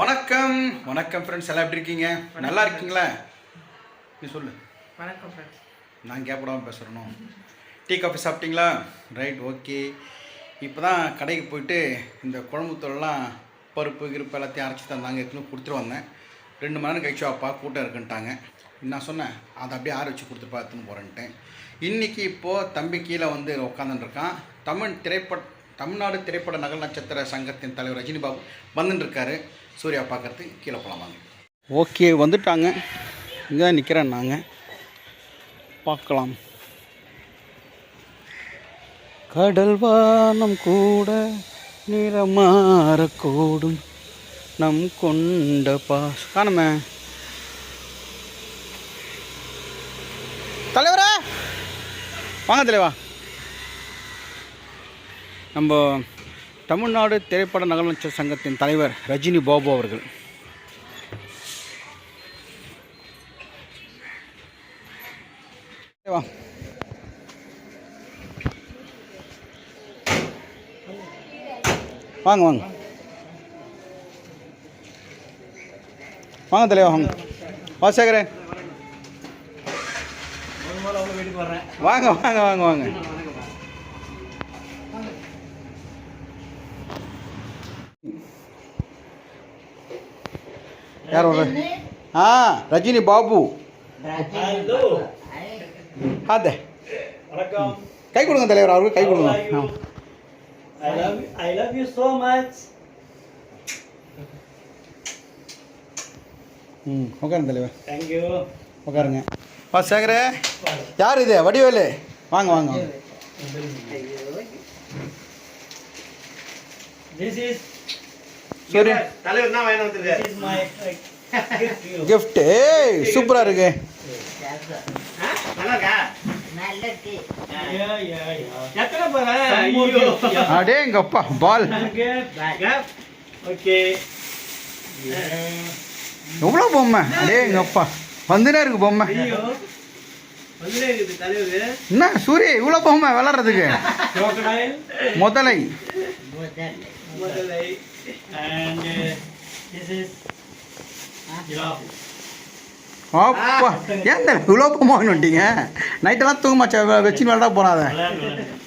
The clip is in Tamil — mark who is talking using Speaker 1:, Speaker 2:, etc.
Speaker 1: வணக்கம் வணக்கம் ஃப்ரெண்ட்ஸ் எல்லாம் எப்படி இருக்கீங்க நல்லா இருக்கீங்களா நீ சொல்லு வணக்கம் ஃப்ரெண்ட்ஸ் நான் கேப்படாமல் பேசுகிறணும் டீ காஃபி சாப்பிட்டீங்களா ரைட் ஓகே இப்போ தான் கடைக்கு போயிட்டு இந்த குழம்புத்தூள்லாம் பருப்பு கிருப்பு எல்லாத்தையும் அரைச்சி தந்தாங்க இருக்குன்னு கொடுத்துட்டு வந்தேன் ரெண்டு மணி நேரம் கழிச்சு அப்பா கூட்டம் இருக்குன்ட்டாங்க நான் சொன்னேன் அதை அப்படியே ஆற வச்சு கொடுத்து பார்த்துன்னு போகிறேன்ட்டேன் இன்றைக்கி இப்போது தம்பி கீழே வந்து இருக்கான் தமிழ் திரைப்பட தமிழ்நாடு திரைப்பட நகல் நட்சத்திர சங்கத்தின் தலைவர் ரஜினி பாபு வந்துட்டுருக்காரு சூர்யா பார்க்குறதுக்கு கீழே போகலாமாங்க ஓகே வந்துட்டாங்க இங்கே தான் நிற்கிறேன் நாங்கள் பார்க்கலாம் கடல் வானம் கூட நிறமாறக்கூடும் நம் கொண்ட பாஸ் காணுமே தலைவரா வாங்க தலைவா நம்ம தமிழ்நாடு திரைப்பட நகலமைச்சர் சங்கத்தின் தலைவர் ரஜினி பாபு அவர்கள் வா வாங்க வாங்க வாங்க தலைவா வாங்க வாசகரே வாங்க வாங்க வாங்க வாங்க யார் ஒரு ஆ ரஜினி பாபு அதே கை கொடுங்க தலைவர் அவருக்கு கை கொடுங்க
Speaker 2: I love you so much
Speaker 1: ம் உட்காருங்க தலைவர் தேங்க்யூ உட்காருங்க வா சேகரே யார் இது வடிவேலு வாங்க வாங்க திஸ் இஸ் சூரியன்
Speaker 2: தலைவர் தான் வாங்கி
Speaker 1: கிஃப்ட் சூப்பரா இருக்கு அடே பால் பொம்மை இருக்கு பொம்மை என்ன இவ்வளோ பொம்மை விளாடுறதுக்கு முதலை
Speaker 2: And uh, this is
Speaker 1: அப்பா ah, ஏன் இவ்வளோ போமான்னு வந்துட்டீங்க நைட்டெல்லாம் தூங்க மாச்சா வச்சின்னு வேலை தான் போனாத